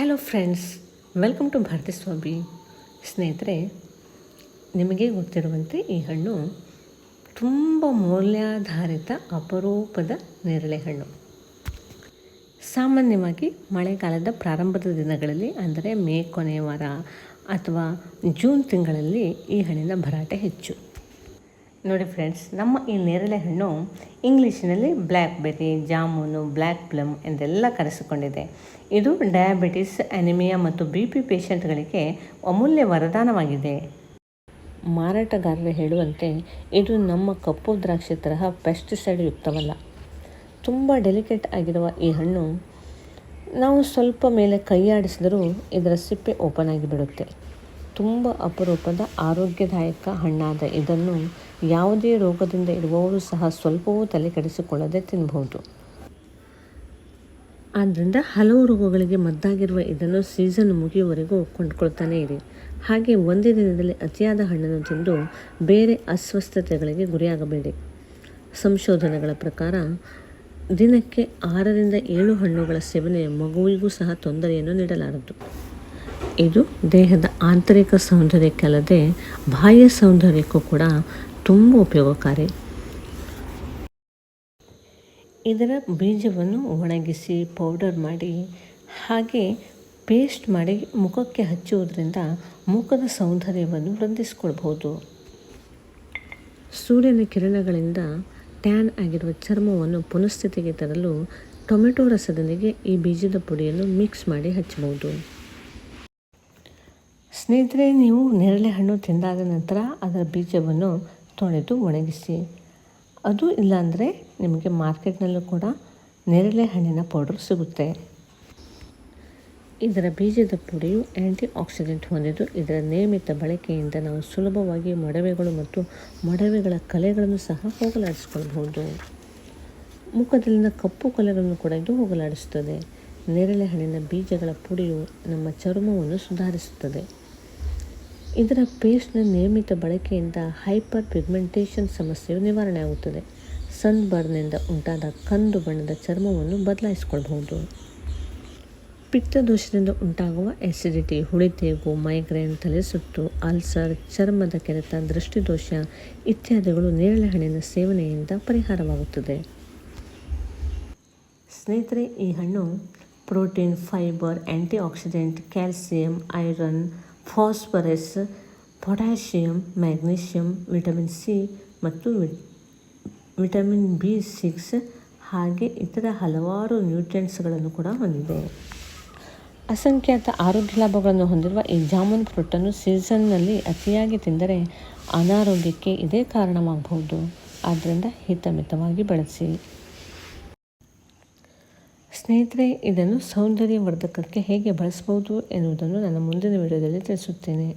Hello friends welcome to Bharathi Swamy ಸ್ನೇಹಿತರೆ, ನಿಮಗೆ ಗೊತ್ತಿರುವಂತೆ ಈ ಹಣ್ಣು ತುಂಬ ಮೌಲ್ಯಾಧಾರಿತ ಅಪರೂಪದ ನೇರಳೆ ಹಣ್ಣು. ಸಾಮಾನ್ಯವಾಗಿ ಮಳೆಗಾಲದ ಪ್ರಾರಂಭದ ದಿನಗಳಲ್ಲಿ, ಅಂದರೆ ಮೇ ಕೊನೆಯ ವಾರ ಅಥವಾ ಜೂನ್ ತಿಂಗಳಲ್ಲಿ ಈ ಹಣ್ಣಿನ ಭರಾಟೆ ಹೆಚ್ಚು. ನೋಡಿ ಫ್ರೆಂಡ್ಸ್ ನಮ್ಮ ಈ ನೇರಳೆ ಹಣ್ಣು ಇಂಗ್ಲೀಷ್ನಲ್ಲಿ blackberry jamun, black plum ಎಂದೆಲ್ಲ ಕರೆಸಿಕೊಂಡಿದೆ. ಇದು ಡಯಾಬಿಟಿಸ್ ಅನಿಮಿಯಾ ಮತ್ತು ಬಿ ಪಿ ಪೇಷಂಟ್ಗಳಿಗೆ ಅಮೂಲ್ಯ ವರದಾನವಾಗಿದೆ. ಮಾರಾಟಗಾರರು ಹೇಳುವಂತೆ, ಇದು ನಮ್ಮ ಕಪ್ಪು ದ್ರಾಕ್ಷಿ ತರಹ ಪೆಸ್ಟಿಸೈಡ್ ಯುಕ್ತವಲ್ಲ. ತುಂಬ ಡೆಲಿಕೇಟ್ ಆಗಿರುವ ಈ ಹಣ್ಣು ನಾವು ಸ್ವಲ್ಪ ಮೇಲೆ ಕೈಯಾಡಿಸಿದರೂ ಇದರ ಸಿಪ್ಪೆ ಓಪನ್ ಆಗಿಬಿಡುತ್ತೆ. ತುಂಬ ಅಪರೂಪದ, ಆರೋಗ್ಯದಾಯಕ ಹಣ್ಣಾದ ಇದನ್ನು ಯಾವುದೇ ರೋಗದಿಂದ ಇರುವವರು ಸಹ ಸ್ವಲ್ಪವೂ ತಲೆ ಕೆಡಿಸಿಕೊಳ್ಳದೆ ತಿನ್ನಬಹುದು ಆದ್ದರಿಂದ ಹಲವು ರೋಗಗಳಿಗೆ ಮದ್ದಾಗಿರುವ ಇದನ್ನು ಸೀಸನ್ ಮುಗಿಯುವವರೆಗೂ ಕೊಂಡ್ಕೊಳ್ತಾನೇ ಇರಿ. ಹಾಗೆ ಒಂದೇ ದಿನದಲ್ಲಿ ಅತಿಯಾದ ಹಣ್ಣನ್ನು ತಿಂದು ಬೇರೆ ಅಸ್ವಸ್ಥತೆಗಳಿಗೆ ಗುರಿಯಾಗಬೇಡಿ. ಸಂಶೋಧನೆಗಳ ಪ್ರಕಾರ ದಿನಕ್ಕೆ ಆರರಿಂದ ಏಳು ಹಣ್ಣುಗಳ ಸೇವನೆ ಮಗುವಿಗೂ ಸಹ ತೊಂದರೆಯನ್ನು ನೀಡಲಾರದು ಇದು ದೇಹದ ಆಂತರಿಕ ಸೌಂದರ್ಯಕ್ಕಲ್ಲದೆ ಬಾಹ್ಯ ಸೌಂದರ್ಯಕ್ಕೂ ಕೂಡ ತುಂಬ ಉಪಯೋಗಕಾರಿ. ಇದರ ಬೀಜವನ್ನು ಒಣಗಿಸಿ ಪೌಡರ್ ಮಾಡಿ ಹಾಗೆ ಪೇಸ್ಟ್ ಮಾಡಿ ಮುಖಕ್ಕೆ ಹಚ್ಚುವುದರಿಂದ ಮುಖದ ಸೌಂದರ್ಯವನ್ನು ವೃದ್ಧಿಸಿಕೊಳ್ಬಹುದು. ಸೂರ್ಯನ ಕಿರಣಗಳಿಂದ ಟ್ಯಾನ್ ಆಗಿರುವ ಚರ್ಮವನ್ನು ಪುನಃಸ್ಥಿತಿಗೆ ತರಲು ಟೊಮೆಟೊ ರಸದೊಂದಿಗೆ ಈ ಬೀಜದ ಪುಡಿಯನ್ನು ಮಿಕ್ಸ್ ಮಾಡಿ ಹಚ್ಚಬಹುದು. ಸ್ನೇಹಿತರೆ ನೀವು ನೇರಳೆ ಹಣ್ಣು ತಿಂದಾದ ನಂತರ ಅದರ ಬೀಜವನ್ನು ತೊಳೆದು ಒಣಗಿಸಿ. ಅದು ಇಲ್ಲಾಂದರೆ ನಿಮಗೆ ಮಾರ್ಕೆಟ್ನಲ್ಲೂ ಕೂಡ ನೇರಳೆ ಹಣ್ಣಿನ ಪೌಡರ್ ಸಿಗುತ್ತೆ. ಇದರ ಬೀಜದ ಪುಡಿಯು ಆ್ಯಂಟಿ ಆಕ್ಸಿಡೆಂಟ್ ಹೊಂದಿದ್ದು, ಇದರ ನಿಯಮಿತ ಬಳಕೆಯಿಂದ ನಾವು ಸುಲಭವಾಗಿ ಮೊಡವೆಗಳು ಮತ್ತು ಮೊಡವೆಗಳ ಕಲೆಗಳನ್ನು ಸಹ ಹೋಗಲಾಡಿಸ್ಕೊಳ್ಬಹುದು. ಮುಖದಲ್ಲಿನ ಕಪ್ಪು ಕಲೆಗಳನ್ನು ಕೂಡ ಇದು ಹೋಗಲಾಡಿಸುತ್ತದೆ. ನೇರಳೆ ಹಣ್ಣಿನ ಬೀಜಗಳ ಪುಡಿಯು ನಮ್ಮ ಚರ್ಮವನ್ನು ಸುಧಾರಿಸುತ್ತದೆ. ಇದರ ಪೇಸ್ಟ್ನ ನಿಯಮಿತ ಬಳಕೆಯಿಂದ ಹೈಪರ್ ಪಿಗ್ಮೆಂಟೇಷನ್ ಸಮಸ್ಯೆಯು ನಿವಾರಣೆ ಆಗುತ್ತದೆ. ಸನ್ ಬರ್ನ್ನಿಂದ ಉಂಟಾದ ಕಂದು ಬಣ್ಣದ ಚರ್ಮವನ್ನು ಬದಲಾಯಿಸಿಕೊಳ್ಬಹುದು. ಪಿತ್ತದೋಷದಿಂದ ಉಂಟಾಗುವ ಎಸಿಡಿಟಿ ಹುಳಿತೇಗು ಮೈಗ್ರೇನ್ ತಲೆಸುತ್ತು ಅಲ್ಸರ್ ಚರ್ಮದ ಕೆರೆತ, ದೃಷ್ಟಿದೋಷ ಇತ್ಯಾದಿಗಳು ನೇರಳೆ ಹಣ್ಣಿನ ಸೇವನೆಯಿಂದ ಪರಿಹಾರವಾಗುತ್ತದೆ. ಸ್ನೇಹಿತರೆ, ಈ ಹಣ್ಣು protein, fibre antioxidant calcium, iron phosphorus, potassium magnesium vitamin C ಮತ್ತು ವಿಟಮಿನ್ ಬಿ ಸಿಕ್ಸ್ ಹಾಗೆ ಇತರ ಹಲವಾರು ನ್ಯೂಟ್ರಿಯೆಂಟ್ಸ್ಗಳನ್ನು ಕೂಡ ಹೊಂದಿದೆ. ಅಸಂಖ್ಯಾತ ಆರೋಗ್ಯ ಲಾಭಗಳನ್ನು ಹೊಂದಿರುವ ಈ ಜಾಮೂನ್ ಫ್ರೂಟನ್ನು ಸೀಸನ್ನಲ್ಲಿ ಅತಿಯಾಗಿ ತಿಂದರೆ ಅನಾರೋಗ್ಯಕ್ಕೆ ಇದೇ ಕಾರಣವಾಗಬಹುದು. ಆದ್ದರಿಂದ ಹಿತಮಿತವಾಗಿ ಬಳಸಿ. ಸ್ನೇಹಿತರೆ ಇದನ್ನು ಸೌಂದರ್ಯವರ್ಧಕಕ್ಕೆ ಹೇಗೆ ಬಳಸ್ಬೋದು ಎನ್ನುವುದನ್ನು ನನ್ನ ಮುಂದಿನ ವಿಡಿಯೋದಲ್ಲಿ ತಿಳಿಸುತ್ತೇನೆ.